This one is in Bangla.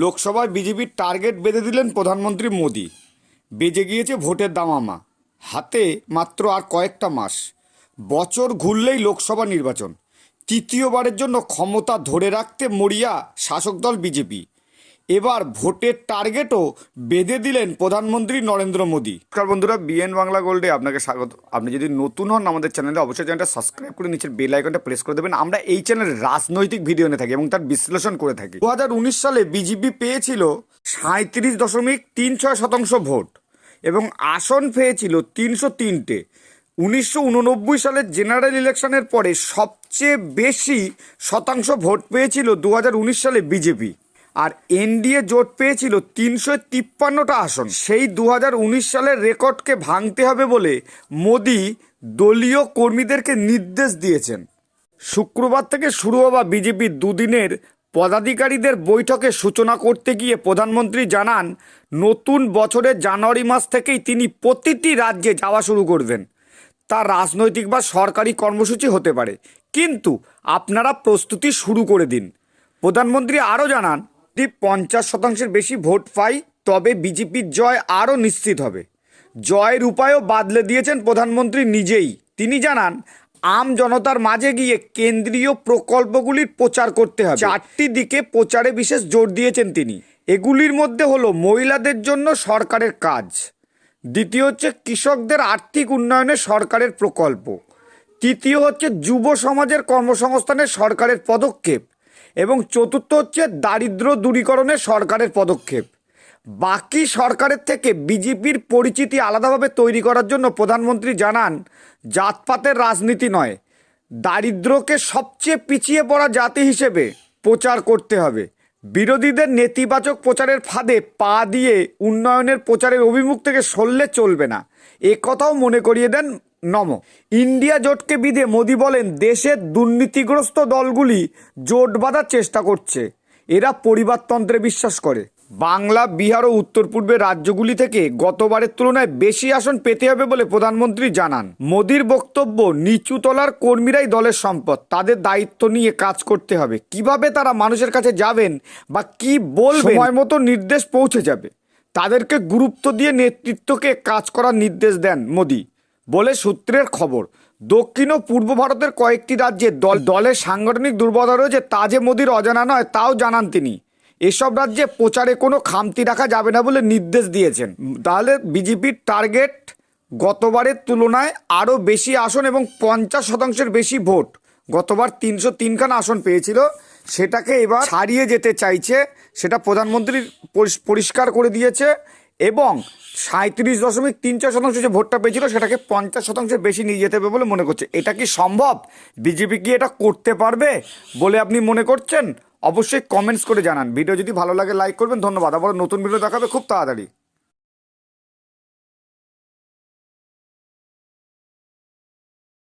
লোকসভায় বিজেপির টার্গেট বেঁধে দিলেন প্রধানমন্ত্রী মোদি। বেজে গিয়েছে ভোটের দামামা। হাতে মাত্র আর কয়েকটা মাস। বছর ঘুরলেই লোকসভা নির্বাচন। তৃতীয়বারের জন্য ক্ষমতা ধরে রাখতে মরিয়া শাসক দল বিজেপি। এবার ভোটের টার্গেটও বেঁধে দিলেন প্রধানমন্ত্রী নরেন্দ্র মোদী। নমস্কার বন্ধুরা বিএন বাংলা গোল্ডে আপনাকে স্বাগত। আপনি যদি নতুন হন আমাদের চ্যানেলে অবশ্যই চ্যানেলটা সাবস্ক্রাইব করে নিচের বেল আইকনটা প্রেস করে দেবেন। আমরা এই চ্যানেলে রাজনৈতিক ভিডিও নিয়ে থাকি এবং তার বিশ্লেষণ করে থাকি। দু হাজার উনিশ সালে বিজেপি পেয়েছিল সাঁত্রিশ দশমিক তিন ছয় শতাংশ ভোট এবং আসন পেয়েছিল তিনশো তিনটে। উনিশশো উননব্বই সালের জেনারেল ইলেকশনের পরে সবচেয়ে বেশি শতাংশ ভোট পেয়েছিল দু হাজার উনিশ সালে বিজেপি। আর এনডিএ জোট পেয়েছিল তিনশো তিপ্পান্নটা আসন। সেই দু হাজার উনিশ সালের রেকর্ডকে ভাঙতে হবে বলে মোদি দলীয় কর্মীদেরকে নির্দেশ দিয়েছেন। শুক্রবার থেকে শুরু হওয়া বিজেপির দুদিনের পদাধিকারীদের বৈঠকে সূচনা করতে গিয়ে প্রধানমন্ত্রী জানান, নতুন বছরের জানুয়ারি মাস থেকেই তিনি প্রতিটি রাজ্যে যাওয়া শুরু করবেন। তা রাজনৈতিক বা সরকারি কর্মসূচি হতে পারে। কিন্তু আপনারা প্রস্তুতি শুরু করে দিন। প্রধানমন্ত্রী আরও জানান যদি পঞ্চাশ শতাংশের বেশি ভোট পাই, তবে বিজেপির জয় আরও নিশ্চিত হবে। জয়ের উপায়ও বাদলে দিয়েছেন প্রধানমন্ত্রী নিজেই। তিনি জানান, আম জনতার মাঝে গিয়ে কেন্দ্রীয় প্রকল্পগুলির প্রচার করতে হবে। চারটি দিকে প্রচারে বিশেষ জোর দিয়েছেন তিনি। এগুলির মধ্যে হলো মহিলাদের জন্য সরকারের কাজ। দ্বিতীয় হচ্ছে কৃষকদের আর্থিক উন্নয়নে সরকারের প্রকল্প। তৃতীয় হচ্ছে যুব সমাজের কর্মসংস্থানের সরকারের পদক্ষেপ। এবং চতুর্থ হচ্ছে দারিদ্র দূরীকরণে সরকারের পদক্ষেপ। বাকি সরকারের থেকে বিজেপির পরিচিতি আলাদাভাবে তৈরি করার জন্য প্রধানমন্ত্রী জানান, জাতপাতের রাজনীতি নয়, দারিদ্রকে সবচেয়ে পিছিয়ে পড়া জাতি হিসেবে প্রচার করতে হবে। বিরোধীদের নেতিবাচক প্রচারের ফাঁদে পা দিয়ে উন্নয়নের প্রচারের অভিমুখ থেকে সরলে চলবে না। এ কথাও মনে করিয়ে দেন নম। ইন্ডিয়া জোটকে বিধে মোদি বলেন, দেশের দুর্নীতিগ্রস্ত দলগুলি জোট বাঁধার চেষ্টা করছে। এরা পরিবারতন্ত্রে বিশ্বাস করে। বাংলা, বিহার ও উত্তর পূর্বের রাজ্যগুলি থেকে গতবারের তুলনায় বেশি আসন পেতে হবে বলে প্রধানমন্ত্রী জানান। মোদির বক্তব্য, নিচু তলার কর্মীরাই দলের সম্পদ, তাদের দায়িত্ব নিয়ে কাজ করতে হবে। কীভাবে তারা মানুষের কাছে যাবেন বা কি বলবেন সময় মতো নির্দেশ পৌঁছে যাবে। তাদেরকে গুরুত্ব দিয়ে নেতৃত্বকে কাজ করার নির্দেশ দেন মোদি। বলে সূত্রের খবর। দক্ষিণ ও পূর্ব ভারতের কয়েকটি রাজ্যে দল দলের সাংগঠনিক দুর্বলতা রয়েছে, তা যে মোদির অজানা নয়, তাও জানান তিনি। এসব রাজ্যে প্রচারে কোনো খামতি রাখা যাবে না বলে নির্দেশ দিয়েছেন। তাহলে বিজেপির টার্গেট গতবারের তুলনায় আরও বেশি আসন এবং পঞ্চাশ শতাংশের বেশি ভোট। গতবার তিনশো তিনখান আসন পেয়েছিল, সেটাকে এবার ছাড়িয়ে যেতে চাইছে, সেটা প্রধানমন্ত্রী পরিষ্কার করে দিয়েছে এবং সাঁত্রিশ দশমিক তিন চার শতাংশ যে ভোটটা পেয়েছিল, সেটাকে পঞ্চাশ শতাংশের বেশি নিয়ে যেতে হবে বলে মনে করছে। এটা কি সম্ভব? বিজেপি কি এটা করতে পারবে বলে আপনি মনে করছেন? অবশ্যই কমেন্টস করে জানান। ভিডিও যদি ভালো লাগে লাইক করবেন। ধন্যবাদ। আবার নতুন ভিডিও দেখাবে খুব তাড়াতাড়ি।